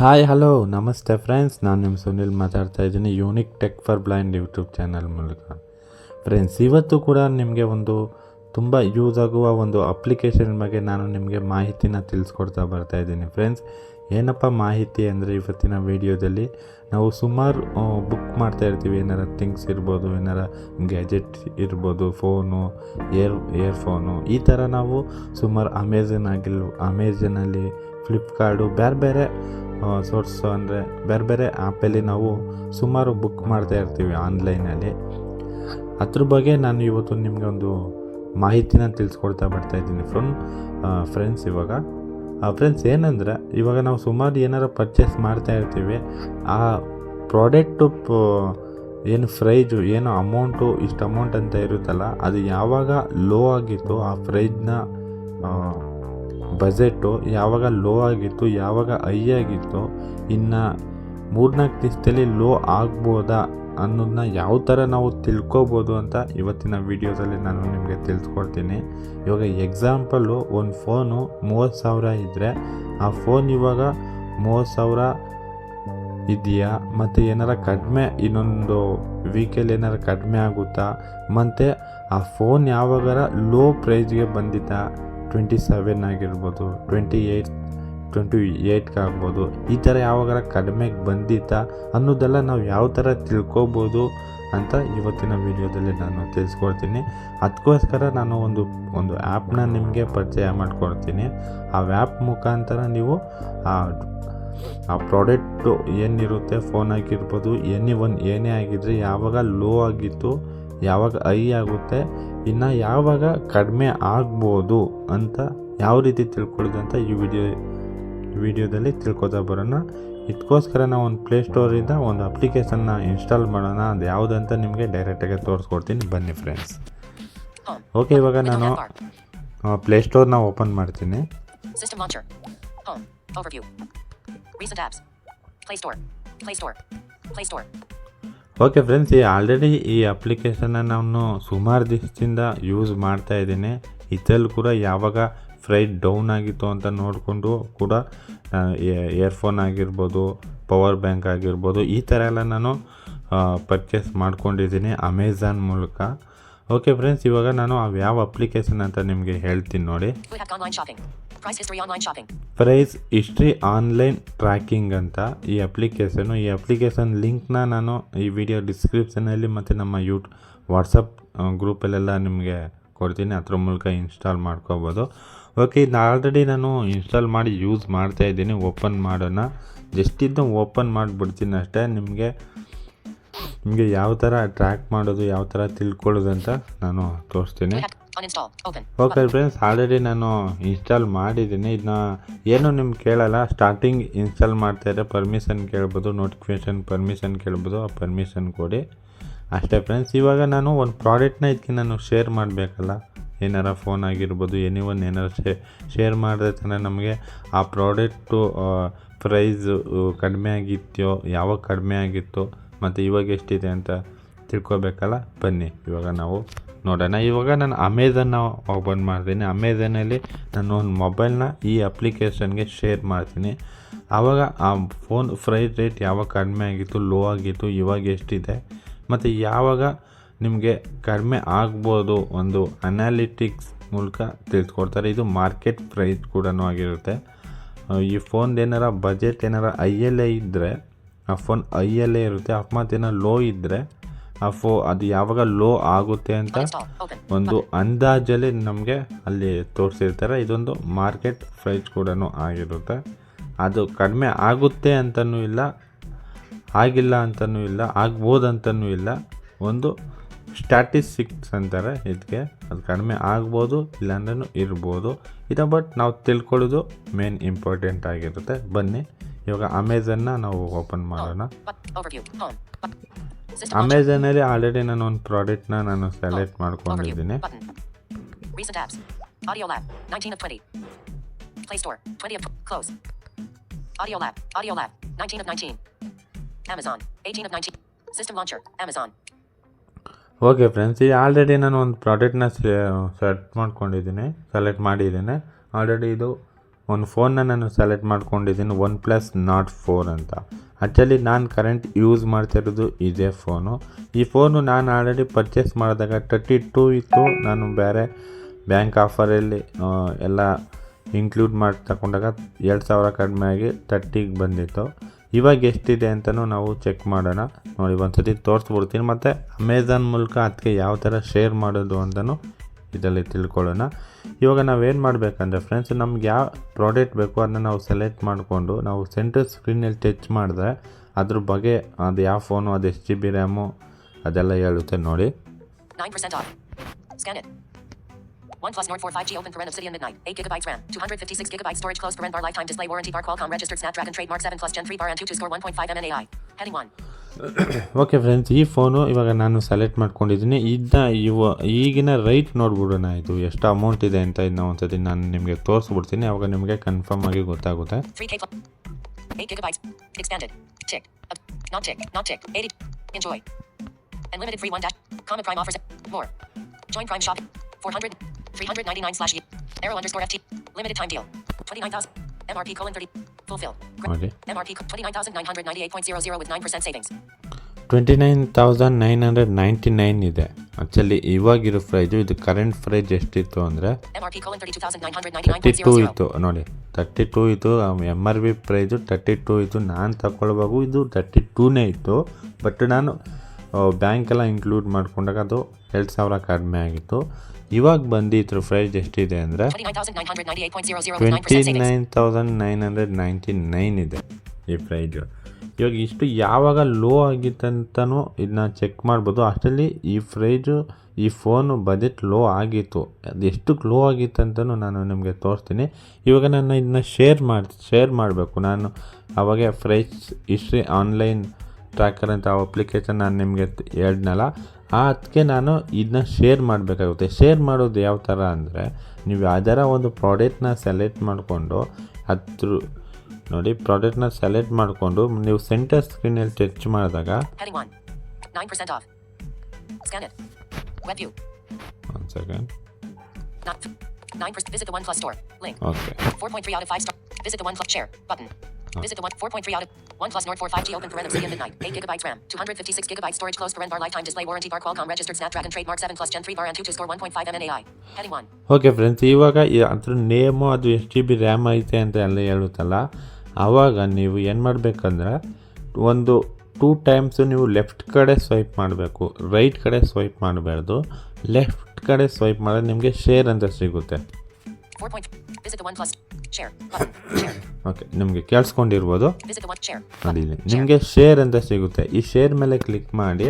hi hello ನಮಸ್ತೆ friends ನಾನು ನಿಮ್ಮ ಸುನಿಲ್ ಮಾತಾಡ್ತಾ ಇದ್ದೀನಿ. Unique tech for blind YouTube channel ಮೂಲಕ. ಫ್ರೆಂಡ್ಸ್ ಇವತ್ತು ಕೂಡ ನಿಮಗೆ ಒಂದು ತುಂಬ ಯೂಸ್ ಆಗುವ ಒಂದು ಅಪ್ಲಿಕೇಶನ್ ಬಗ್ಗೆ ನಾನು ನಿಮಗೆ ಮಾಹಿತಿನ ತಿಳಿಸ್ಕೊಡ್ತಾ ಬರ್ತಾ ಇದ್ದೀನಿ. ಫ್ರೆಂಡ್ಸ್ ಏನಪ್ಪ ಮಾಹಿತಿ ಅಂದರೆ ಇವತ್ತಿನ ವಿಡಿಯೋದಲ್ಲಿ ನಾವು ಸುಮಾರು ಬುಕ್ ಮಾಡ್ತಾ ಇರ್ತೀವಿ. ಏನಾರ ಥಿಂಗ್ಸ್ ಇರ್ಬೋದು, ಏನಾರ ಗ್ಯಾಜೆಟ್ ಇರ್ಬೋದು ಫೋನು ಏರ್ ಇಯರ್ಫೋನು ಈ ಥರ ನಾವು ಸುಮಾರು ಅಮೇಝನ್ ಆಗಿಲ್ ಅಮೆಝನಲ್ಲಿ ಫ್ಲಿಪ್ಕಾರ್ಡು ಬೇರೆ ಬೇರೆ ಸೋರ್ಸ್ ಅಂದರೆ ಬೇರೆ ಬೇರೆ ಆ್ಯಪಲ್ಲಿ ನಾವು ಸುಮಾರು ಬುಕ್ ಮಾಡ್ತಾ ಇರ್ತೀವಿ ಆನ್ಲೈನಲ್ಲಿ ಅದ್ರ ಬಗ್ಗೆ ನಾನು ಇವತ್ತು ನಿಮಗೆ ಒಂದು ಮಾಹಿತಿನ ತಿಳಿಸ್ಕೊಡ್ತಾ ಬರ್ತಾ ಇದ್ದೀನಿ ಫ್ರಮ್ ಫ್ರೆಂಡ್ಸ್ ಇವಾಗ. ಫ್ರೆಂಡ್ಸ್ ಏನಂದರೆ ಇವಾಗ ನಾವು ಸುಮಾರು ಏನಾರು ಪರ್ಚೇಸ್ ಮಾಡ್ತಾ ಇರ್ತೀವಿ, ಆ ಪ್ರಾಡಕ್ಟು ಏನು ಫ್ರೈಜು ಏನು ಅಮೌಂಟು ಇಷ್ಟು ಅಮೌಂಟ್ ಅಂತ ಇರುತ್ತಲ್ಲ, ಅದು ಯಾವಾಗ ಲೋ ಆಗಿತ್ತು ಆ ಪ್ರೈಜ್ನ ಬಜೆಟು ಯಾವಾಗ ಲೋ ಆಗಿತ್ತು, ಯಾವಾಗ ಹೈ ಆಗಿತ್ತು, ಇನ್ನು ಮೂರ್ನಾಲ್ಕು ದಿವಸದಲ್ಲಿ ಲೋ ಆಗ್ಬೋದಾ ಅನ್ನೋದನ್ನ ಯಾವ ಥರ ನಾವು ತಿಳ್ಕೊಬೋದು ಅಂತ ಇವತ್ತಿನ ವೀಡಿಯೋದಲ್ಲಿ ನಾನು ನಿಮಗೆ ತಿಳಿಸ್ಕೊಡ್ತೀನಿ. ಇವಾಗ ಎಕ್ಸಾಂಪಲು ಒಂದು ಫೋನು ಮೂವತ್ತು ಸಾವಿರ ಇದ್ದರೆ ಆ ಫೋನ್ ಇವಾಗ ಮೂವತ್ತು ಸಾವಿರ ಇದೆಯಾ? ಮತ್ತು ಏನಾರ ಕಡಿಮೆ, ಇನ್ನೊಂದು ವೀಕಲ್ಲಿ ಏನಾರ ಕಡಿಮೆ ಆಗುತ್ತಾ? ಮತ್ತು ಆ ಫೋನ್ ಯಾವಾಗಾರ ಲೋ ಪ್ರೈಸ್ಗೆ ಬಂದಿತ್ತಾ? ಟ್ವೆಂಟಿ ಸೆವೆನ್ ಆಗಿರ್ಬೋದು ಟ್ವೆಂಟಿ ಏಯ್ಟ್ ಟ್ವೆಂಟಿ ಏಯ್ಟ್ಗೆ ಆಗ್ಬೋದು. ಈ ಥರ ಯಾವಾಗಾರ ಕಡಿಮೆಗೆ ಬಂದಿತ್ತಾ ಅನ್ನೋದೆಲ್ಲ ನಾವು ಯಾವ ಥರ ತಿಳ್ಕೊಬೋದು ಅಂತ ಇವತ್ತಿನ ವಿಡಿಯೋದಲ್ಲಿ ನಾನು ತಿಳಿಸ್ಕೊಡ್ತೀನಿ. ಅದಕ್ಕೋಸ್ಕರ ನಾನು ಒಂದು ಒಂದು ಆ್ಯಪ್ನ ನಿಮಗೆ ಪರಿಚಯ ಮಾಡಿಕೊಡ್ತೀನಿ. ಆ ಆ್ಯಪ್ ಮುಖಾಂತರ ನೀವು ಆ ಆ ಪ್ರಾಡಕ್ಟು ಏನಿರುತ್ತೆ, ಫೋನ್ ಆಗಿರ್ಬೋದು, ಎನಿ ಒನ್, ಏನೇ ಆಗಿದ್ರೆ ಯಾವಾಗ ಲೋ ಆಗಿತ್ತು ಯಾವಾಗ ಐ ಆಗುತ್ತೆ, ಇನ್ನು ಯಾವಾಗ ಕಡಿಮೆ ಆಗ್ಬೋದು ಅಂತ ಯಾವ ರೀತಿ ತಿಳ್ಕೊಳ್ಳೋದು ಅಂತ ಈ ವಿಡಿಯೋ ವಿಡಿಯೋದಲ್ಲಿ ತಿಳ್ಕೊತಾ ಬರೋಣ. ಇದಕ್ಕೋಸ್ಕರ ನಾವು ಒಂದು ಪ್ಲೇಸ್ಟೋರಿಂದ ಒಂದು ಅಪ್ಲಿಕೇಶನ್ನ ಇನ್ಸ್ಟಾಲ್ ಮಾಡೋಣ. ಅದು ಯಾವುದಂತ ನಿಮಗೆ ಡೈರೆಕ್ಟಾಗಿ ತೋರಿಸ್ಕೊಡ್ತೀನಿ. ಬನ್ನಿ ಫ್ರೆಂಡ್ಸ್ ಓಕೆ ಇವಾಗ ನಾನು. ಪ್ಲೇಸ್ಟೋರ್ನ ಓಪನ್ ಮಾಡ್ತೀನಿ. ಓಕೆ ಫ್ರೆಂಡ್ಸ್ ಈ ಆಲ್ರೆಡಿ ಈ ಅಪ್ಲಿಕೇಶನ್ನ ನಾನು ಸುಮಾರು ದಿವಸದಿಂದ ಯೂಸ್ ಮಾಡ್ತಾ ಇದ್ದೀನಿ. ಇದರಲ್ಲಿ ಕೂಡ ಯಾವಾಗ ಫ್ರೈಟ್ ಡೌನ್ ಆಗಿತ್ತು ಅಂತ ನೋಡಿಕೊಂಡು ಕೂಡ ಇಯರ್ಫೋನ್ ಆಗಿರ್ಬೋದು ಪವರ್ ಬ್ಯಾಂಕ್ ಆಗಿರ್ಬೋದು, ಈ ಥರ ಎಲ್ಲ ನಾನು ಪರ್ಚೇಸ್ ಮಾಡ್ಕೊಂಡಿದ್ದೀನಿ ಅಮೆಝಾನ್ ಮೂಲಕ. ಓಕೆ ಫ್ರೆಂಡ್ಸ್ ಇವಾಗ ನಾನು ಯಾವ ಅಪ್ಲಿಕೇಶನ್ ಅಂತ ನಿಮಗೆ ಹೇಳ್ತೀನಿ ನೋಡಿ. Quick online shopping. Price history online shopping. Price history online tracking ಅಂತ ಈ ಅಪ್ಲಿಕೇಶನು ಈ ಅಪ್ಲಿಕೇಶನ್ ಲಿಂಕ್ನ ನಾನು ಈ ವಿಡಿಯೋ ಡಿಸ್ಕ್ರಿಪ್ಷನಲ್ಲಿ ಮತ್ತು ನಮ್ಮ ಯೂಟ್ ವಾಟ್ಸಪ್ ಗ್ರೂಪಲ್ಲೆಲ್ಲ ನಿಮಗೆ ಕೊಡ್ತೀನಿ ಅದ್ರ ಮೂಲಕ ಇನ್ಸ್ಟಾಲ್ ಮಾಡ್ಕೋಬೋದು ಓಕೆ ಇದು ಆಲ್ರೆಡಿ ನಾನು ಇನ್ಸ್ಟಾಲ್ ಮಾಡಿ ಯೂಸ್ ಮಾಡ್ತಾ ಇದ್ದೀನಿ ಓಪನ್ ಮಾಡೋಣ ಜಸ್ಟ್ ಇದನ್ನ ಓಪನ್ ಮಾಡಿಬಿಡ್ತೀನಿ ಅಷ್ಟೇ ನಿಮಗೆ ನಿಮಗೆ ಯಾವ ಥರ ಟ್ರ್ಯಾಕ್ ಮಾಡೋದು ಯಾವ ಥರ ತಿಳ್ಕೊಳ್ಳೋದು ಅಂತ ನಾನು ತೋರಿಸ್ತೀನಿ. ಓಕೆ ಫ್ರೆಂಡ್ಸ್ ಆಲ್ರೆಡಿ ನಾನು ಇನ್ಸ್ಟಾಲ್ ಮಾಡಿದ್ದೀನಿ. ಇದನ್ನ ಏನು ನಿಮ್ಗೆ ಕೇಳಲ್ಲ ಸ್ಟಾರ್ಟಿಂಗ್ ಇನ್ಸ್ಟಾಲ್ ಮಾಡ್ತಾಯಿದ್ರೆ ಪರ್ಮಿಷನ್ ಕೇಳ್ಬೋದು ನೋಟಿಫಿಕೇಷನ್ ಪರ್ಮಿಷನ್ ಕೇಳ್ಬೋದು, ಆ ಪರ್ಮಿಷನ್ ಕೊಡಿ. ಅಷ್ಟೇ ಫ್ರೆಂಡ್ಸ್ ಇವಾಗ ನಾನು ಒಂದು ಪ್ರಾಡಕ್ಟ್ನ ಇದಕ್ಕೆ ನಾನು ಶೇರ್ ಮಾಡಬೇಕಲ್ಲ. ಏನಾರ ಫೋನ್ ಆಗಿರ್ಬೋದು ಎನಿ ಒನ್ ಏನಾರ ಶೇ ಶೇರ್ ಮಾಡಿದ್ರೆ ತಾನೇ ನಮಗೆ ಆ ಪ್ರಾಡಕ್ಟು ಪ್ರೈಸು ಕಡಿಮೆ ಆಗಿತ್ತೋ ಯಾವಾಗ ಕಡಿಮೆ ಆಗಿತ್ತು, ಮತ್ತು ಇವಾಗ ಎಷ್ಟಿದೆ ಅಂತ ತಿಳ್ಕೊಬೇಕಲ್ಲ. ಬನ್ನಿ, ಇವಾಗ ನಾವು ನೋಡೋಣ. ಇವಾಗ ನಾನು ಅಮೆಝನ್ನ ಓಪನ್ ಮಾಡ್ತೀನಿ. ಅಮೆಝನಲ್ಲಿ ನಾನು ಒಂದು ಮೊಬೈಲ್ನ ಈ ಅಪ್ಲಿಕೇಶನ್ಗೆ ಶೇರ್ ಮಾಡ್ತೀನಿ. ಆವಾಗ ಆ ಫೋನ್ ಪ್ರೈಸ್ ರೇಟ್ ಯಾವಾಗ ಕಡಿಮೆ ಆಗಿತ್ತು ಲೋ ಆಗಿತ್ತು, ಇವಾಗ ಎಷ್ಟಿದೆ? ಮತ್ತು ಯಾವಾಗ ನಿಮಗೆ ಕಡಿಮೆ ಆಗ್ಬೋದು ಒಂದು ಅನಾಲಿಟಿಕ್ಸ್ ಮೂಲಕ ತಿಳಿಸ್ಕೊಡ್ತಾರೆ. ಇದು ಮಾರ್ಕೆಟ್ ಪ್ರೈಸ್ ಕೂಡ ಆಗಿರುತ್ತೆ. ಈ ಫೋನ್ದು ಏನಾರ ಬಜೆಟ್ ಏನಾರ ಐಯಲ್ಲೇ ಇದ್ದರೆ ಆ ಫೋನ್ ಐಯಲ್ಲೇ ಇರುತ್ತೆ, ಅಕಸ್ಮಾತ್ ಏನಾರ ಲೋ ಇದ್ದರೆ ಆ ಫೋ ಅದು ಯಾವಾಗ ಲೋ ಆಗುತ್ತೆ ಅಂತ ಒಂದು ಅಂದಾಜಲ್ಲಿ ನಮಗೆ ಅಲ್ಲಿ ತೋರಿಸಿರ್ತಾರೆ. ಇದೊಂದು ಮಾರ್ಕೆಟ್ ಪ್ರೈಸ್ ಕೂಡ ಆಗಿರುತ್ತೆ. ಅದು ಕಡಿಮೆ ಆಗುತ್ತೆ ಅಂತಲೂ ಇಲ್ಲ ಆಗಿಲ್ಲ ಅಂತಲೂ ಇಲ್ಲ ಆಗ್ಬೋದು ಅಂತಲೂ ಇಲ್ಲ. ಒಂದು ಸ್ಟ್ಯಾಟಿಸ್ಟಿಕ್ಸ್ ಅಂತಾರೆ ಇದಕ್ಕೆ. ಅದು ಕಡಿಮೆ ಆಗ್ಬೋದು ಇಲ್ಲಾಂದ್ರೂ ಇರ್ಬೋದು. ಇದು ಬಟ್ ನಾವು ತಿಳ್ಕೊಳ್ಳೋದು ಮೇನ್ ಇಂಪಾರ್ಟೆಂಟ್ ಆಗಿರುತ್ತೆ. ಬನ್ನಿ ಇವಾಗ ಅಮೆಝನ್ನ ನಾವು ಓಪನ್ ಮಾಡೋಣ. ಅಮೆಝನಲ್ಲಿ ಆಲ್ರೆಡಿ ನಾನು ಒಂದು ಪ್ರಾಡಕ್ಟ್ನ ನಾನು ಸೆಲೆಕ್ಟ್. ಮಾಡ್ಕೊಂಡಿದ್ದೀನಿ. Audio Lab. 19 of 20. Play Store. 20 of close. Audio Lab. Audio Lab. 19 of 19. Amazon. 18 of 19. System launcher. Amazon. Okay friends ಈ ಆಲ್ರೆಡಿ ನಾನು ಒಂದು ಪ್ರಾಡಕ್ಟ್ನ ಸೆಟ್ ಮಾಡ್ಕೊಂಡಿದ್ದೀನಿ ಸೆಲೆಕ್ಟ್ ಮಾಡಿದ್ದೀನಿ ಆಲ್ರೆಡಿ ಇದು ಒಂದು ಫೋನ್ನ ನಾನು ಸೆಲೆಕ್ಟ್ ಮಾಡ್ಕೊಂಡಿದ್ದೀನಿ ಒನ್ ಪ್ಲಸ್ ನಾಟ್ ಫೋರ್ ಅಂತ. ಆ್ಯಕ್ಚುಲಿ ನಾನು ಕರೆಂಟ್ ಯೂಸ್ ಮಾಡ್ತಿರೋದು ಇದೇ ಫೋನು ಈ ಫೋನು ನಾನು ಆಲ್ರೆಡಿ ಪರ್ಚೇಸ್ ಮಾಡಿದಾಗ ತರ್ಟಿ ಟೂ ಇತ್ತು. ನಾನು ಬೇರೆ ಬ್ಯಾಂಕ್ ಆಫರಲ್ಲಿ ಎಲ್ಲ ಇನ್ಕ್ಲೂಡ್ ಮಾಡಿ ತಗೊಂಡಾಗ ಎರಡು ಸಾವಿರ ಕಡಿಮೆ ಆಗಿ ತರ್ಟಿಗೆ ಬಂದಿತ್ತು. ಇವಾಗ ಎಷ್ಟಿದೆ ಅಂತಲೂ ನಾವು ಚೆಕ್ ಮಾಡೋಣ. ನೋಡಿ, ಒಂದ್ಸತಿ ತೋರಿಸ್ಬಿಡ್ತೀನಿ. ಮತ್ತು ಅಮೆಝಾನ್ ಮೂಲಕ ಅದಕ್ಕೆ ಯಾವ ಥರ ಶೇರ್ ಮಾಡೋದು ಅಂತಲೂ ಇದರಲ್ಲಿ ತಿಳ್ಕೊಳ್ಳೋಣ. ಇವಾಗ ನಾವೇನು ಮಾಡಬೇಕಂದ್ರೆ ಫ್ರೆಂಡ್ಸ್ ನಮ್ಗೆ ಯಾವ ಪ್ರಾಡಕ್ಟ್ ಬೇಕು ಅದನ್ನ ನಾವು ಸೆಲೆಕ್ಟ್ ಮಾಡಿಕೊಂಡು ನಾವು ಸೆಂಟರ್ ಸ್ಕ್ರೀನಲ್ಲಿ ಟಚ್ ಮಾಡಿದ್ರೆ ಅದ್ರ ಬಗ್ಗೆ ಅದು ಯಾವ ಫೋನು ಅದು ಎಷ್ಟು ಜಿ ಬಿ ರ್ಯಾಮು ಅದೆಲ್ಲ ಹೇಳುತ್ತೆ ನೋಡಿ. 9% off. Scan it. OnePlus Nord 4 5G open paren Obsidian Midnight. 8 gigabytes RAM. 256 gigabytes storage closed paren bar lifetime display warranty bar Qualcomm registered Snapdragon trademark 7 plus Gen 3 bar and 2 to score 1.5 MNAI. Heading 1. Okay friends ಈ phone ಇವಾಗ ನಾನು select ಮಾಡ್ಕೊಂಡಿದ್ದೀನಿ ಇದನ್ನ ಇವ ಈಗಿನ right ನೋಡ್ಬಿಡೋಣ ಇದು ಎಷ್ಟು amount ಇದೆ ಅಂತ ಇದನ್ನ ಒಂದ್ಸತಿ ನಾನು ನಿಮಗೆ ತೋರಿಸ್ಬಿಡ್ತೀನಿ ಅವಾಗ ನಿಮಗೆ ಕನ್ಫರ್ಮ್ ಆಗಿ ಗೊತ್ತಾಗುತ್ತೆ 3K plus. 8 gigabytes. Expanded. Tick. Uh, not tick. Not tick. 80. Enjoy. Unlimited free 1 dash. Common Prime offers. More. Join Prime Shop. 400. 399 slash E. Arrow underscore FT. Limited time deal. 29,000. MRP colon 30. Fulfill. Okay. MRP 29,998.00 with 9% savings. Twenty nine thousand nine hundred ninety nine ಇದೆ actually ಇವಾಗಿರೋ price ಇದು current price ಎಷ್ಟಿತ್ತು ಅಂದರೆ thirty two ಇತ್ತು ನೋಡಿ thirty two ಇತ್ತು M R P price thirty two ಇತ್ತು ನಾನು ತಗೊಳ್ಬೇಕು ಇದು ತರ್ಟಿ ಟೂನೇ ಇತ್ತು ಬಟ್ ನಾನು ಬ್ಯಾಂಕೆಲ್ಲ ಇನ್ಕ್ಲೂಡ್ ಮಾಡ್ಕೊಂಡಾಗ ಅದು ಎರಡು ಸಾವಿರ ಕಡಿಮೆ ಆಗಿತ್ತು ಇವಾಗ ಬಂದು ಇದ್ರ ಪ್ರೈಸ್ ಎಷ್ಟಿದೆ ಅಂದರೆ 29,998.00 with twenty nine thousand nine hundred ninety nine ಇದೆ ಈ ಪ್ರೈಜು ಇವಾಗ ಇಷ್ಟು ಯಾವಾಗ ಲೋ ಆಗಿತ್ತಂತನೂ ಇದನ್ನ ಚೆಕ್ ಮಾಡ್ಬೋದು. ಅಷ್ಟರಲ್ಲಿ ಈ ಪ್ರೈಜು ಈ ಫೋನು ಬಜೆಟ್ ಲೋ ಆಗಿತ್ತು. ಅದು ಎಷ್ಟು ಲೋ ಆಗಿತ್ತಂತನೂ ನಾನು ನಿಮಗೆ ತೋರಿಸ್ತೀನಿ. ಇವಾಗ ನಾನು ಇದನ್ನ ಶೇರ್ ಮಾಡಿ ಶೇರ್ ಮಾಡಬೇಕು. ನಾನು ಅವಾಗೆ ಪ್ರೈಸ್ ಇಸ್ಟ್ರಿ ಆನ್ಲೈನ್ ಟ್ರ್ಯಾಕರ್ ಅಂತ ಅಪ್ಲಿಕೇಶನ್ ನಾನು ನಿಮಗೆ ಹೇಳಿದ್ನಲ್ಲ ಅದಕ್ಕೆ ನಾನು ಇದನ್ನ ಶೇರ್ ಮಾಡಬೇಕಾಗುತ್ತೆ ಶೇರ್ ಮಾಡೋದು ಯಾವ ಥರ ಅಂದರೆ ನೀವು ಯಾವ್ದಾರ ಒಂದು ಪ್ರಾಡಕ್ಟ್ನ ಸೆಲೆಕ್ಟ್ ಮಾಡಿಕೊಂಡು ಅದ್ರ ನೋಡಿ ಪ್ರಾಡಕ್ಟ್ನ ಸೆಲೆಕ್ಟ್ ಮಾಡಿಕೊಂಡು ನೀವು ಸೆಂಟರ್ ಸ್ಕ್ರೀನಲ್ಲಿ ಟಚ್ ಮಾಡಿದಾಗ Heading 1. 9% off. Scan it. Web view. ಒಂದು second 9%. Visit the one four point three out of 5 star. Visit the OnePlus share button. Visit the one 4.3 out of five G 4 5G open paren Obsidian Midnight. eight gigabytes RAM. 256 gigabytes storage closed parent bar lifetime display warranty bar Qualcomm registered Snapdragon trademark 7 plus Gen three bar and two to score 1.5 MNAI. Heading one. Okay friends ಇವಾಗ ಅದ್ರ name ಅದು ಎಷ್ಟು G B RAM ಐತೆ ಅಂತ ಎಲ್ಲ ಹೇಳುತ್ತಲ್ಲ ಆವಾಗ ನೀವು ಏನು ಮಾಡಬೇಕಂದ್ರೆ ಒಂದು ಟೂ ಟೈಮ್ಸು ನೀವು ಲೆಫ್ಟ್ ಕಡೆ ಸ್ವೈಪ್ ಮಾಡಬೇಕು ರೈಟ್ ಕಡೆ ಸ್ವೈಪ್ ಮಾಡಬಾರ್ದು ಲೆಫ್ಟ್ ಕಡೆ ಸ್ವೈಪ್ ಮಾಡಿದ್ರೆ ನಿಮಗೆ ಶೇರ್ ಅಂತ ಸಿಗುತ್ತೆ 4. The OnePlus share. Share. Okay ನಿಮಗೆ ಕೇಳಿಸ್ಕೊಂಡಿರ್ಬೋದು ಅದಿಲ್ಲ ನಿಮಗೆ ಶೇರ್ ಅಂತ ಸಿಗುತ್ತೆ ಈ ಶೇರ್ ಮೇಲೆ ಕ್ಲಿಕ್ ಮಾಡಿ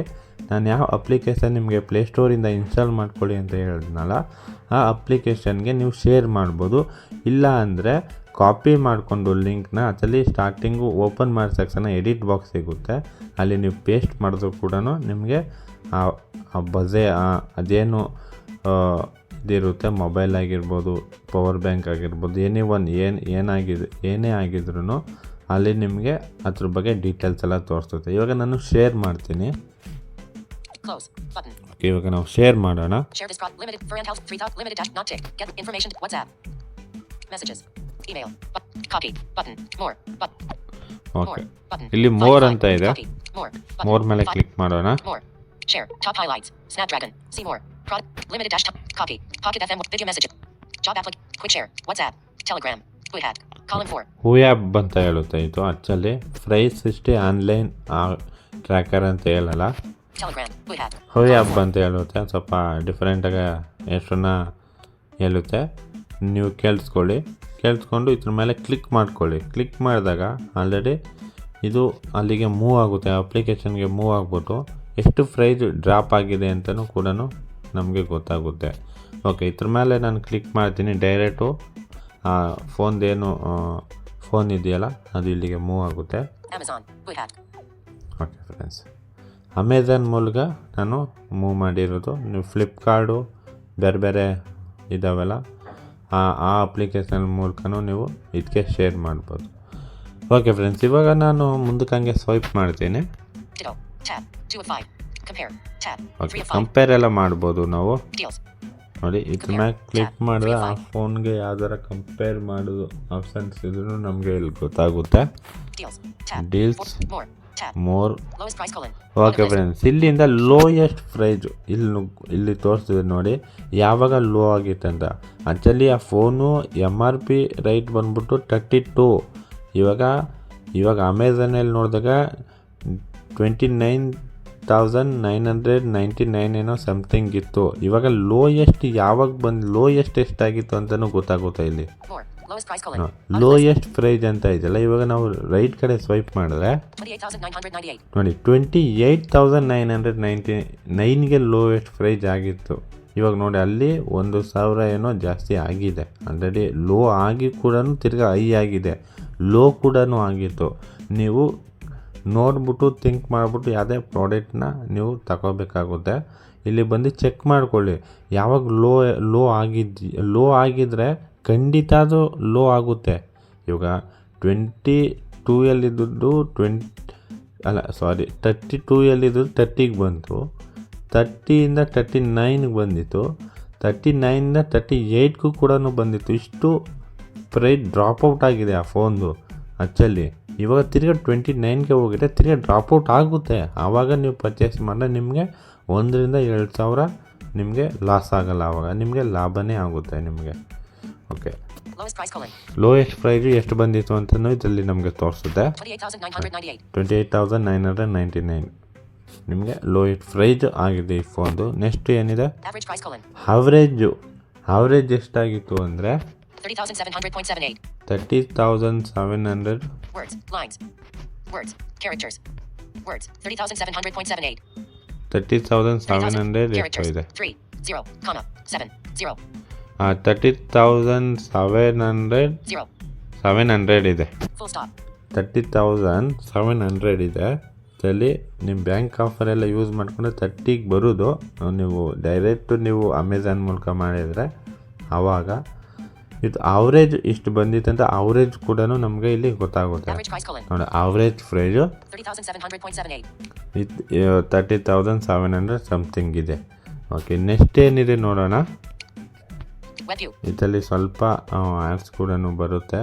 ನಾನು ಯಾವ ಅಪ್ಲಿಕೇಶನ್ ನಿಮಗೆ ಪ್ಲೇಸ್ಟೋರಿಂದ ಇನ್ಸ್ಟಾಲ್ ಮಾಡ್ಕೊಳ್ಳಿ ಅಂತ ಹೇಳಿದ್ನಲ್ಲ ಆ ಅಪ್ಲಿಕೇಶನ್ಗೆ ನೀವು ಶೇರ್ ಮಾಡ್ಬೋದು ಇಲ್ಲ ಅಂದರೆ ಕಾಪಿ ಮಾಡಿಕೊಂಡು ಲಿಂಕ್ನ ಅದರಲ್ಲಿ ಸ್ಟಾರ್ಟಿಂಗು ಓಪನ್ ಮಾಡಿದ ತಕ್ಷಣ ಎಡಿಟ್ ಬಾಕ್ಸ್ ಸಿಗುತ್ತೆ ಅಲ್ಲಿ ನೀವು ಪೇಸ್ಟ್ ಮಾಡಿದ್ರು ಕೂಡ ನಿಮಗೆ ಆ ಬಜೆ ಅದೇನು ಇದಿರುತ್ತೆ ಮೊಬೈಲ್ ಆಗಿರ್ಬೋದು ಪವರ್ ಬ್ಯಾಂಕ್ ಆಗಿರ್ಬೋದು ಎನಿ ಒನ್ ಏನು ಏನಾಗಿದೆ ಏನೇ ಆಗಿದ್ರೂ ಅಲ್ಲಿ ನಿಮಗೆ ಅದ್ರ ಬಗ್ಗೆ ಡೀಟೇಲ್ಸ್ ಎಲ್ಲ ತೋರಿಸುತ್ತೆ. ಇವಾಗ ನಾನು ಶೇರ್ ಮಾಡ್ತೀನಿ. ಇವಾಗ ನಾವು ಶೇರ್ ಮಾಡೋಣ. ಓಕೆ ಇಲ್ಲಿ ಮೋರ್ ಅಂತ ಇದೆ. ಮೋರ್ ಮೇಲೆ ಕ್ಲಿಕ್ ಮಾಡೋಣ. Product. Limited dash. Copy. Pocket FM. Video message. Job applic. Quick share. WhatsApp. Telegram. Hack. Column 4. ಹೂ ಆ್ಯಪ್ ಅಂತ ಹೇಳುತ್ತೆ ಇದು is price online online tracker ಅಂತ ಹೇಳಲ್ಲ Telegram. Quick hack. ಹೂ ಆ್ಯಪ್ ಅಂತ ಹೇಳುತ್ತೆ ಸ್ವಲ್ಪ ಡಿಫ್ರೆಂಟಾಗಿ ಎಷ್ಟನ್ನ ಹೇಳುತ್ತೆ ನೀವು ಕೇಳಿಸ್ಕೊಳ್ಳಿ ಕೇಳಿಸ್ಕೊಂಡು ಇದ್ರ ಮೇಲೆ ಕ್ಲಿಕ್ ಮಾಡ್ಕೊಳ್ಳಿ ಕ್ಲಿಕ್ ಮಾಡಿದಾಗ ಆಲ್ರೆಡಿ ಇದು ಅಲ್ಲಿಗೆ ಮೂವ್ ಆಗುತ್ತೆ ಅಪ್ಲಿಕೇಶನ್ಗೆ ಮೂವ್ ಆಗ್ಬಿಟ್ಟು ಎಷ್ಟು ಪ್ರೈಸ್ ಡ್ರಾಪ್ ಆಗಿದೆ ಅಂತಲೂ ಕೂಡ ನಮಗೆ ಗೊತ್ತಾಗುತ್ತೆ. ಓಕೆ ಇದ್ರ ಮೇಲೆ ನಾನು ಕ್ಲಿಕ್ ಮಾಡ್ತೀನಿ ಡೈರೆಕ್ಟು ಫೋನ್ದೇನು ಫೋನ್ ಇದೆಯಲ್ಲ ಅದು ಇಲ್ಲಿಗೆ ಮೂವ್ ಆಗುತ್ತೆ. ಓಕೆ ಫ್ರೆಂಡ್ಸ್ ಅಮೆಝಾನ್ ಮೂಲಕ ನಾನು ಮೂವ್ ಮಾಡಿರೋದು. ನೀವು ಫ್ಲಿಪ್ಕಾರ್ಡು ಬೇರೆ ಬೇರೆ ಇದಾವೆಲ್ಲ ಆ ಆ ಅಪ್ಲಿಕೇಶನ್ ಮೂಲಕನೂ ನೀವು ಇದಕ್ಕೆ ಶೇರ್ ಮಾಡ್ಬೋದು. ಓಕೆ ಫ್ರೆಂಡ್ಸ್ ಇವಾಗ ನಾನು ಮುಂದಕ್ಕೆ ಹಂಗೆ ಸ್ವೈಪ್ ಮಾಡ್ತೀನಿ. Ditto. Tab. 2 of 5. Compare. Tab. Okay 3 of 5. Compare ಎಲ್ಲ ಮಾಡ್ಬೋದು ನಾವು ನೋಡಿ ಇದ್ರ ಮ್ಯಾಗ ಕ್ಲಿಕ್ ಮಾಡಿದ್ರೆ ಆ ಫೋನ್ಗೆ ಯಾವ್ದಾರ ಕಂಪೇರ್ ಮಾಡೋದು ಆಪ್ಷನ್ಸ್ ಇದ್ರೂ ನಮಗೆ ಇಲ್ಲಿ ಗೊತ್ತಾಗುತ್ತೆ. Tab. ಮೋರ್. ಓಕೆ ಫ್ರೆಂಡ್ಸ್ ಇಲ್ಲಿಂದ ಲೋಯೆಸ್ಟ್ ಪ್ರೈಜು ಇಲ್ಲಿ ಇಲ್ಲಿ ತೋರಿಸ್ತಿದೆ ನೋಡಿ ಯಾವಾಗ ಲೋ ಆಗಿತ್ತಂತ ಆ್ಯಕ್ಚುಲಿ ಆ phone M R P right ಬಂದ್ಬಿಟ್ಟು ತರ್ಟಿ ಟು ಇವಾಗ ಇವಾಗ ಅಮೆಝಾನಲ್ಲಿ ನೋಡಿದಾಗ twenty nine thousand nine hundred ninety nine ಏನೋ ಸಮಥಿಂಗ್ ಇತ್ತು. ಇವಾಗ ಲೋಯೆಸ್ಟ್ ಯಾವಾಗ ಬಂದು ಲೋಯೆಸ್ಟ್ ಎಷ್ಟಾಗಿತ್ತು ಅಂತಲೂ ಗೊತ್ತಾಗುತ್ತೆ ಇಲ್ಲಿ. ಲೋಯೆಸ್ಟ್ ಪ್ರೈಸ್ ಅಂತ ಇದೆಯಲ್ಲ ಇವಾಗ ನಾವು ರೈಟ್ ಕಡೆ ಸ್ವೈಪ್ ಮಾಡಿದ್ರೆ 28,998. ನೋಡಿ twenty eight thousand nine hundred ninety ನೈನ್ಗೆ lowest price ಆಗಿತ್ತು. ಇವಾಗ ನೋಡಿ ಅಲ್ಲಿ ಒಂದು ಸಾವಿರ ಏನೋ ಜಾಸ್ತಿ ಆಗಿದೆ. ಆಲ್ರೆಡಿ ಲೋ ಆಗಿ ಕೂಡ ತಿರ್ಗಾ ಹೈ ಆಗಿದೆ. ಲೋ ಕೂಡ ಆಗಿತ್ತು. ನೀವು ನೋಡ್ಬಿಟ್ಟು ಥಿಂಕ್ ಮಾಡಿಬಿಟ್ಟು ಯಾವುದೇ ಪ್ರಾಡಕ್ಟ್ನ ನೀವು ತಗೋಬೇಕಾಗುತ್ತೆ. ಇಲ್ಲಿ ಬಂದು ಚೆಕ್ ಮಾಡ್ಕೊಳ್ಳಿ. ಯಾವಾಗ ಲೋ ಲೋ ಆಗಿದ್ದು ಲೋ ಆಗಿದ್ದರೆ ಖಂಡಿತ ಅದು ಲೋ ಆಗುತ್ತೆ. ಇವಾಗ ಟ್ವೆಂಟಿ ಟೂ ಎಲ್ಲಿದ್ದು ಟ್ವೆಂಟಿ ಅಲ್ಲ ಸಾರಿ ತರ್ಟಿ ಟೂ ಎಲ್ಲಿದ್ದು ತರ್ಟಿಗೆ ಬಂತು. ತರ್ಟಿಯಿಂದ ತರ್ಟಿ ನೈನ್ಗೆ ಬಂದಿತ್ತು. ತರ್ಟಿ ನೈನಿಂದ ತರ್ಟಿ ಏಯ್ಟ್ಗೂ ಕೂಡ ಬಂದಿತ್ತು. ಇಷ್ಟು ಪ್ರೈಸ್ ಡ್ರಾಪ್ ಔಟ್ ಆಗಿದೆ ಆ ಫೋನ್ದು ಆ್ಯಕ್ಚುಲಿ ಇವಾಗ ತಿರ್ಗಾ ಟ್ವೆಂಟಿ ನೈನ್ಗೆ ಹೋಗಿದ್ರೆ ತಿರ್ಗಾ ಡ್ರಾಪ್ಔಟ್ ಆಗುತ್ತೆ. ಆವಾಗ ನೀವು ಪರ್ಚೇಸ್ ಮಾಡಿದ್ರೆ ನಿಮಗೆ ಒಂದರಿಂದ ಎರಡು ಸಾವಿರ ನಿಮಗೆ ಲಾಸ್ ಆಗಲ್ಲ ಆವಾಗ. ನಿಮಗೆ ಲಾಭನೇ ಆಗುತ್ತೆ ನಿಮಗೆ. ಓಕೆ ಲೋಯೆಸ್ಟ್ ಪ್ರೈಸ್ ಎಷ್ಟು ಬಂದಿತ್ತು ಅಂತಲೂ ಇದರಲ್ಲಿ ನಮಗೆ ತೋರಿಸುತ್ತೆ. 28,998. Twenty eight thousand nine hundred ninety nine ನಿಮಗೆ ಲೋಯೆಸ್ಟ್ ಪ್ರೈಸ್ ಆಗಿದೆ ಈ ಫೋನ್ದು ನೆಕ್ಸ್ಟ್ ಏನಿದೆ. ಅವರೇಜು ಅವರೇಜ್ ಎಷ್ಟಾಗಿತ್ತು ಅಂದರೆ 30,700.78. Thirty thousand seven hundred Words. Lines. Words. Characters. Words. 30,700.78. Thirty thousand seven hundred characters. ಇದೆ 3, 0, comma, 7, 0, thirty thousand seven hundred 0. Seven hundred ಇದೆ Full stop. Thirty thousand seven hundred ಇದೆ ಇದರಲ್ಲಿ ನಿಮ್ಮ ಬ್ಯಾಂಕ್ ಆಫರ್ ಎಲ್ಲ use ಮಾಡಿಕೊಂಡು ತರ್ಟಿಗೆ ಬರೋದು ನೀವು ಡೈರೆಕ್ಟು ನೀವು ಅಮೆಝಾನ್ ಮೂಲಕ ಮಾಡಿದರೆ ಆವಾಗ ಇದು ಆವ್ರೇಜ್ ಇಷ್ಟು ಬಂದಿತ್ತು ಅಂತ ಅವರೇಜ್ ಕೂಡ ನಮಗೆ ಇಲ್ಲಿ ಗೊತ್ತಾಗುತ್ತೆ. ನೋಡಿ average price with thirty thousand seven hundred something ಇದೆ ಓಕೆ ನೆಕ್ಸ್ಟ್ ಏನಿದೆ ನೋಡೋಣ? ಇದರಲ್ಲಿ ಸ್ವಲ್ಪ ಆ್ಯಪ್ಸ್ ಕೂಡ ಬರುತ್ತೆ.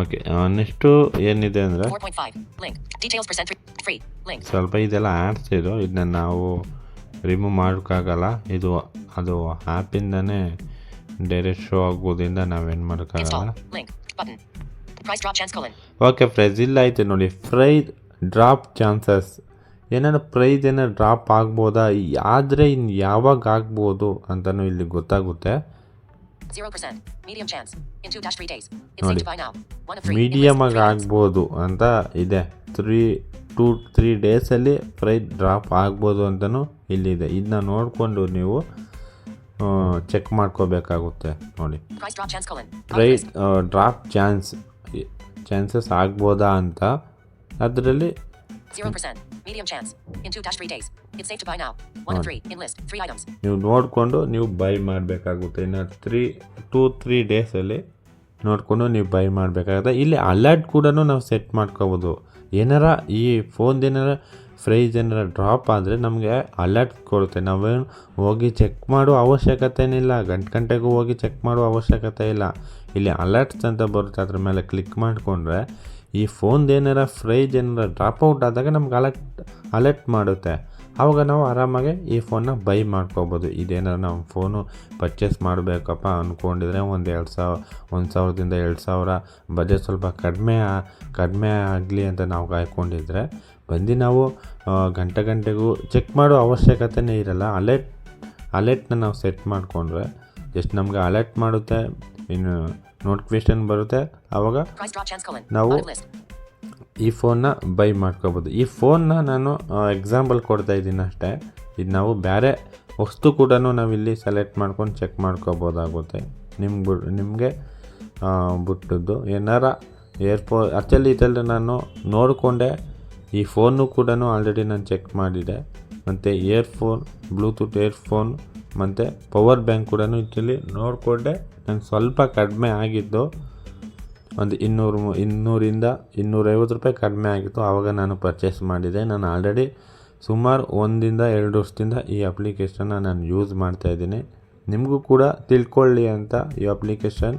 ಓಕೆ ನೆಕ್ಸ್ಟು ಏನಿದೆ ಅಂದರೆ? ಸ್ವಲ್ಪ ಇದೆಲ್ಲ ಆ್ಯಡ್ಸ್ ಇದು. ಇದನ್ನ ನಾವು ರಿಮೂವ್ ಮಾಡೋಕ್ಕಾಗಲ್ಲ? ಇದು ಅದು ಆ್ಯಪಿಂದನೇ ಡೈರೆಕ್ಟ್ ಶೋ ಆಗೋದ್ರಿಂದ ನಾವೇನು ಮಾಡೋಕ್ಕಾಗಲ್ಲ. ಓಕೆ ಪ್ರೈಸ್ ಇಲ್ಲ ಐತೆ ನೋಡಿ. ಫ್ರೈ ಡ್ರಾಪ್ ಚಾನ್ಸಸ್ ಏನಾದ್ರು ಪ್ರೈಸ್ ಏನಾದ್ರು ಡ್ರಾಪ್ ಆಗ್ಬೋದಾ? ಆದರೆ ಇನ್ನು ಯಾವಾಗ ಆಗ್ಬೋದು ಅಂತಲೂ ಇಲ್ಲಿ ಗೊತ್ತಾಗುತ್ತೆ. 0%. Medium chance. In 2 dash 3 days. It's safe to buy now. One of 3. Medium ಆಗಿ ಆಗ್ಬೋದು ಅಂತ ಇದೆ ತ್ರೀ ಟು ತ್ರೀ ಡೇಸಲ್ಲಿ ಪ್ರೈಸ್ ಡ್ರಾಪ್ ಆಗ್ಬೋದು ಅಂತಲೂ ಇಲ್ಲಿದೆ ಇದನ್ನ ನೋಡಿಕೊಂಡು ನೀವು ಚೆಕ್ ಮಾಡ್ಕೋಬೇಕಾಗುತ್ತೆ ನೋಡಿ Price drop chance colon. Price drop chance chances ಆಗ್ಬೋದಾ ಅಂತ ಅದರಲ್ಲಿ 0%. Medium chance. In 2 dash 3 days. It's safe to buy now. 1 of 3. In list. 3 items. ನೀವು ನೋಡಿಕೊಂಡು ನೀವು ಬೈ ಮಾಡಬೇಕಾಗುತ್ತೆ ಇನ್ನು ತ್ರೀ ಟೂ ತ್ರೀ ಡೇಸಲ್ಲಿ ನೋಡಿಕೊಂಡು ನೀವು ಬೈ ಮಾಡಬೇಕಾಗುತ್ತೆ ಇಲ್ಲಿ ಅಲರ್ಟ್ ಕೂಡ ನಾವು ಸೆಟ್ ಮಾಡ್ಕೋಬೋದು ಏನಾರ ಈ ಫೋನ್ದು ಏನಾರ ಪ್ರೈಸ್ ಏನಾರ ಡ್ರಾಪ್ ಆದರೆ ನಮಗೆ ಅಲರ್ಟ್ ಕೊಡುತ್ತೆ ನಾವೇನು ಹೋಗಿ ಚೆಕ್ ಮಾಡೋ ಅವಶ್ಯಕತೆನಿಲ್ಲ ಗಂಟು ಗಂಟೆಗೂ ಹೋಗಿ ಚೆಕ್ ಮಾಡೋ ಅವಶ್ಯಕತೆ ಇಲ್ಲ ಇಲ್ಲಿ ಅಲರ್ಟ್ಸ್ ಅಂತ ಬರುತ್ತೆ ಅದ್ರ ಮೇಲೆ ಕ್ಲಿಕ್ ಮಾಡಿಕೊಂಡ್ರೆ ಈ ಫೋನ್ ಏನಾರ ಫ್ರೈಜ್ ಏನಾರ ಡ್ರಾಪ್ ಔಟ್ ಆದಾಗ ನಮ್ಗೆ ಅಲರ್ಟ್ ಅಲರ್ಟ್ ಮಾಡುತ್ತೆ. ಆವಾಗ ನಾವು ಆರಾಮಾಗಿ ಈ ಫೋನ್ನ ಬೈ ಮಾಡ್ಕೋಬೋದು. ಇದೇನಾರ ನಾವು ಫೋನು ಪರ್ಚೇಸ್ ಮಾಡಬೇಕಪ್ಪ ಅಂದ್ಕೊಂಡಿದ್ರೆ ಒಂದು ಎರಡು ಸಾವಿರ ಒಂದು ಸಾವಿರದಿಂದ ಎರಡು ಸಾವಿರ ಬಜೆಟ್ ಸ್ವಲ್ಪ ಕಡಿಮೆ ಕಡಿಮೆ ಆಗಲಿ ಅಂತ ನಾವು ಕಾಯ್ಕೊಂಡಿದ್ರೆ ಬಂದು ನಾವು ಗಂಟೆ ಗಂಟೆಗೂ ಚೆಕ್ ಮಾಡೋ ಅವಶ್ಯಕತೆನೇ ಇರಲ್ಲ. ಅಲರ್ಟ್ ಅಲರ್ಟ್ನ ನಾವು ಸೆಟ್ ಮಾಡಿಕೊಂಡ್ರೆ ಜಸ್ಟ್ ನಮಗೆ ಅಲರ್ಟ್ ಮಾಡುತ್ತೆ. ಇನ್ನು ನೋಟಿಫಿಕೇಶನ್ ಬರುತ್ತೆ. ಆವಾಗ. ನಾವು. ಈ ಫೋನ್ನ ಬೈ ಮಾಡ್ಕೋಬೋದು. ಈ ಫೋನ್ನ ನಾನು ಎಕ್ಸಾಂಪಲ್ ಕೊಡ್ತಾ ಇದ್ದೀನಿ ಅಷ್ಟೇ. ಇದು ನಾವು ಬೇರೆ ವಸ್ತು ಕೂಡ ನಾವಿಲ್ಲಿ ಸೆಲೆಕ್ಟ್ ಮಾಡ್ಕೊಂಡು ಚೆಕ್ ಮಾಡ್ಕೋಬೋದಾಗುತ್ತೆ. ನಿಮ್ಗೆ ಬು ನಿಮಗೆ ಬಿಟ್ಟದ್ದು. ಏನಾರ ಏರ್ಫೋ ಅಚ್ಚಲ್ಲಿ ಇದರಲ್ಲಿ ನಾನು ನೋಡಿಕೊಂಡೆ. ಈ ಫೋನು ಕೂಡ ಆಲ್ರೆಡಿ ನಾನು ಚೆಕ್ ಮಾಡಿದೆ. ಮತ್ತು ಏರ್ಫೋನ್ ಬ್ಲೂಟೂತ್ ಇಯರ್ಫೋನ್ ಮತ್ತು ಪವರ್ ಬ್ಯಾಂಕ್ ಕೂಡ ಇದರಲ್ಲಿ ನೋಡಿಕೊಂಡೆ, ನಂಗೆ ಸ್ವಲ್ಪ ಕಡಿಮೆ ಆಗಿದ್ದು ಒಂದು ಇನ್ನೂರು ಇನ್ನೂರಿಂದ ಇನ್ನೂರೈವತ್ತು ರೂಪಾಯಿ ಕಡಿಮೆ ಆಗಿತ್ತು. ಆವಾಗ ನಾನು ಪರ್ಚೇಸ್ ಮಾಡಿದೆ. ನಾನು ಆಲ್ರೆಡಿ ಸುಮಾರು ಒಂದಿಂದ ಎರಡು ವರ್ಷದಿಂದ ಈ ಅಪ್ಲಿಕೇಶನ್ನ ನಾನು ಯೂಸ್ ಮಾಡ್ತಾಯಿದ್ದೀನಿ ನಿಮಗೂ ಕೂಡ ತಿಳ್ಕೊಳ್ಳಿ ಅಂತ ಈ ಅಪ್ಲಿಕೇಶನ್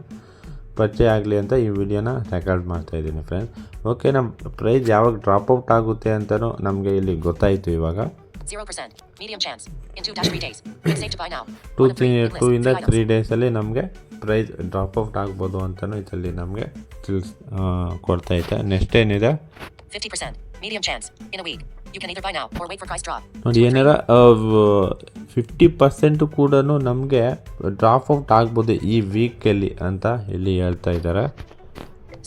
ಪರಿಚಯ ಆಗಲಿ ಅಂತ ಈ ವಿಡಿಯೋನ ರೆಕಾರ್ಡ್ ಮಾಡ್ತಾಯಿದ್ದೀನಿ ಫ್ರೆಂಡ್ಸ್ ಓಕೆ ನಮ್ಮ ಪ್ರೈಸ್ ಯಾವಾಗ ಡ್ರಾಪ್ ಔಟ್ ಆಗುತ್ತೆ ಅಂತಲೂ ನಮಗೆ ಇಲ್ಲಿ ಗೊತ್ತಾಯಿತು ಇವಾಗ. 0%. Medium chance. In 2 dash 3 days. It's safe to buy now. Two One of three three. Good two list. ಇಂದ Three ತ್ರೀ items. ನಮಗೆ ಪ್ರೈಸ್ ಡ್ರಾಪ್ ಔಟ್ ಆಗ್ಬೋದು ಅಂತಾನೂ ಇದರಲ್ಲಿ ನಮಗೆ ತಿಳಿಸ್ ಕೊಡ್ತೈತೆ ನೆಕ್ಸ್ಟ್ ಏನಿದೆ 50%. Medium chance. In a week. You can either buy now or wait for price drop. ನೋಡಿ ಏನಾರ fifty percent ಕೂಡ ನಮಗೆ ಡ್ರಾಪ್ ಔಟ್ ಆಗ್ಬೋದು ಈ ವೀಕಲ್ಲಿ ಅಂತ ಇಲ್ಲಿ ಹೇಳ್ತಾ ಇದ್ದಾರೆ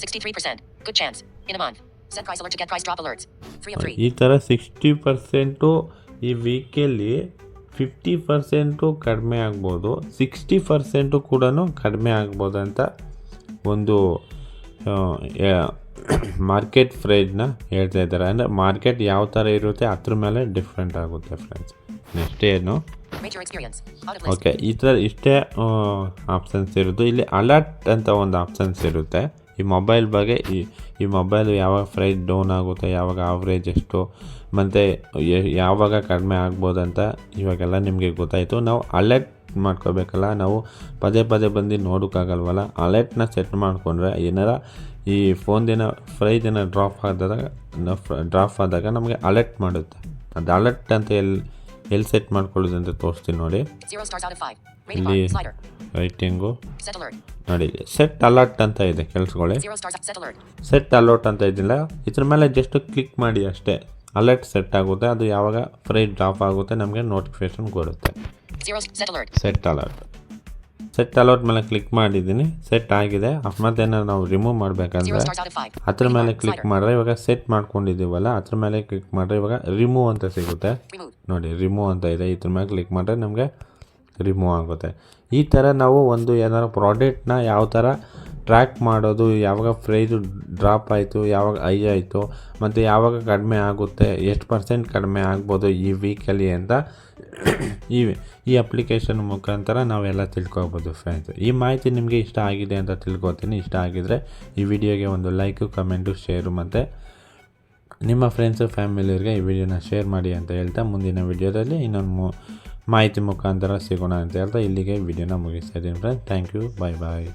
63%. Good chance. In a month. Set price alert to get price drop alerts. 3 of 3. ಈ ತರ ಸಿಕ್ಸ್ಟಿ ಪರ್ಸೆಂಟು ಈ ವೀಕಲ್ಲಿ ಫಿಫ್ಟಿ ಪರ್ಸೆಂಟು ಕಡಿಮೆ ಆಗ್ಬೋದು ಸಿಕ್ಸ್ಟಿ ಪರ್ಸೆಂಟು ಕೂಡ ಕಡಿಮೆ ಆಗ್ಬೋದು ಅಂತ ಒಂದು ಮಾರ್ಕೆಟ್ ಫ್ರೈಜ್ನ ಹೇಳ್ತಾ ಇದ್ದಾರೆ. ಅಂದರೆ ಮಾರ್ಕೆಟ್ ಯಾವ ಥರ ಇರುತ್ತೆ ಅದ್ರ ಮೇಲೆ ಡಿಫ್ರೆಂಟ್ ಆಗುತ್ತೆ ಫ್ರೆಂಡ್ಸ್. ನೆಕ್ಸ್ಟ್ ಏನು. ಓಕೆ ಈ ಥರ ಇಷ್ಟೇ ಆಪ್ಷನ್ಸ್ ಇರೋದು. ಇಲ್ಲಿ ಅಲರ್ಟ್ ಅಂತ ಒಂದು ಆಪ್ಷನ್ಸ್ ಇರುತ್ತೆ. ಈ ಮೊಬೈಲ್ ಬಗ್ಗೆ ಈ ಈ ಮೊಬೈಲ್ ಯಾವಾಗ ಪ್ರೈಸ್ ಡೌನ್ ಆಗುತ್ತೆ, ಯಾವಾಗ ಆವ್ರೇಜ್ ಎಷ್ಟು, ಮತ್ತು ಯಾವಾಗ ಕಡಿಮೆ ಆಗ್ಬೋದಂತ ಇವಾಗೆಲ್ಲ ನಿಮಗೆ ಗೊತ್ತಾಯಿತು. ನಾವು ಅಲರ್ಟ್ ಮಾಡ್ಕೋಬೇಕಲ್ಲ, ನಾವು ಪದೇ ಪದೇ ಬಂದು ನೋಡೋಕ್ಕಾಗಲ್ವಲ್ಲ ಅಲರ್ಟ್ನ ಸೆಟ್ ಮಾಡಿಕೊಂಡ್ರೆ ಏನಾರ ಈ ಫೋನ್ ದಿನ ಫ್ರೈ ದಿನ ಡ್ರಾಪ್ ಆದಾಗ ಡ್ರಾಪ್ ಆದಾಗ ನಮಗೆ ಅಲರ್ಟ್ ಮಾಡುತ್ತೆ. ಅದು ಅಲರ್ಟ್ ಅಂತ ಎಲ್ಲಿ ಎಲ್ಲಿ ಸೆಟ್ ಮಾಡ್ಕೊಳ್ಳೋದು ಅಂತ ತೋರಿಸ್ತೀನಿ ನೋಡಿ 0 stars out of 5. Rated ಇಲ್ಲಿ. ರೈಟಿಂಗು ನೋಡಿ ಸೆಟ್ ಅಲರ್ಟ್ ಅಂತ ಇದೆ ಕೇಳಿಸ್ಕೊಳ್ಳಿ 0 stars. Set alert. Set alert ಅಂತ ಇದಿಲ್ಲ ಇದ್ರ ಮೇಲೆ ಜಸ್ಟ್ ಕ್ಲಿಕ್ ಮಾಡಿ ಅಷ್ಟೇ ಅಲರ್ಟ್ ಸೆಟ್ ಆಗುತ್ತೆ ಅದು ಯಾವಾಗ ಫ್ರೈ ಡ್ರಾಪ್ ಆಗುತ್ತೆ ನಮಗೆ ನೋಟಿಫಿಕೇಶನ್ ಕೊಡುತ್ತೆ 0 set alert. Set alert set alert ಮೇಲೆ ಕ್ಲಿಕ್ ಮಾಡಿದ್ದೀನಿ. ಸೆಟ್ ಆಗಿದೆ. ಮತ್ತೆ ನಾವು ರಿಮೂವ್ ಮಾಡಬೇಕಂದ್ರೆ stars out of 5. ಅದ್ರ ಮೇಲೆ ಕ್ಲಿಕ್ ಮಾಡಿದ್ರೆ ಇವಾಗ ಸೆಟ್ ಮಾಡ್ಕೊಂಡಿದ್ದೀವಲ್ಲ ಅದ್ರ ಮೇಲೆ ಕ್ಲಿಕ್ ಮಾಡಿದ್ರೆ ಇವಾಗ ರಿಮೂವ್ ಅಂತ ಸಿಗುತ್ತೆ. ನೋಡಿ ರಿಮೂವ್ ಅಂತ ಇದೆ. ಇದ್ರ ಮೇಲೆ ಕ್ಲಿಕ್ ಮಾಡಿದ್ರೆ ನಮಗೆ ರಿಮೂವ್ ಆಗುತ್ತೆ. ಈ ಥರ ನಾವು ಒಂದು ಏನಾದ್ರು ಪ್ರಾಡಕ್ಟ್ನ ಯಾವ ಥರ ಟ್ರ್ಯಾಕ್ ಮಾಡೋದು, ಯಾವಾಗ ಪ್ರೈಸು ಡ್ರಾಪ್ ಆಯಿತು, ಯಾವಾಗ ಐ ಆಯಿತು, ಮತ್ತು ಯಾವಾಗ ಕಡಿಮೆ ಆಗುತ್ತೆ, ಎಷ್ಟು ಪರ್ಸೆಂಟ್ ಕಡಿಮೆ ಆಗ್ಬೋದು ಈ ವೀಕಲ್ಲಿ ಅಂತ ಈ ಈ ಅಪ್ಲಿಕೇಶನ್ ಮುಖಾಂತರ ನಾವೆಲ್ಲ ತಿಳ್ಕೊಬೋದು ಫ್ರೆಂಡ್ಸ್ ಈ ಮಾಹಿತಿ ನಿಮಗೆ ಇಷ್ಟ ಆಗಿದೆ ಅಂತ ತಿಳ್ಕೊತೀನಿ. ಇಷ್ಟ ಆಗಿದರೆ ಈ ವಿಡಿಯೋಗೆ ಒಂದು ಲೈಕು ಕಮೆಂಟು ಶೇರು ಮತ್ತು ನಿಮ್ಮ ಫ್ರೆಂಡ್ಸು ಫ್ಯಾಮಿಲಿಯವ್ರಿಗೆ ಈ ವಿಡಿಯೋನ ಶೇರ್ ಮಾಡಿ ಅಂತ ಹೇಳ್ತಾ ಮುಂದಿನ ವಿಡಿಯೋದಲ್ಲಿ ಇನ್ನೊಂದು ಮು, ಮಾಹಿತಿ ಮುಖಾಂತರ ಸಿಗೋಣ ಅಂತ ಹೇಳ್ತಾ ಇಲ್ಲಿಗೆ ವಿಡಿಯೋನ ಮುಗಿಸ್ತಾ ಇದ್ದೀನಿ friends thank you bye bye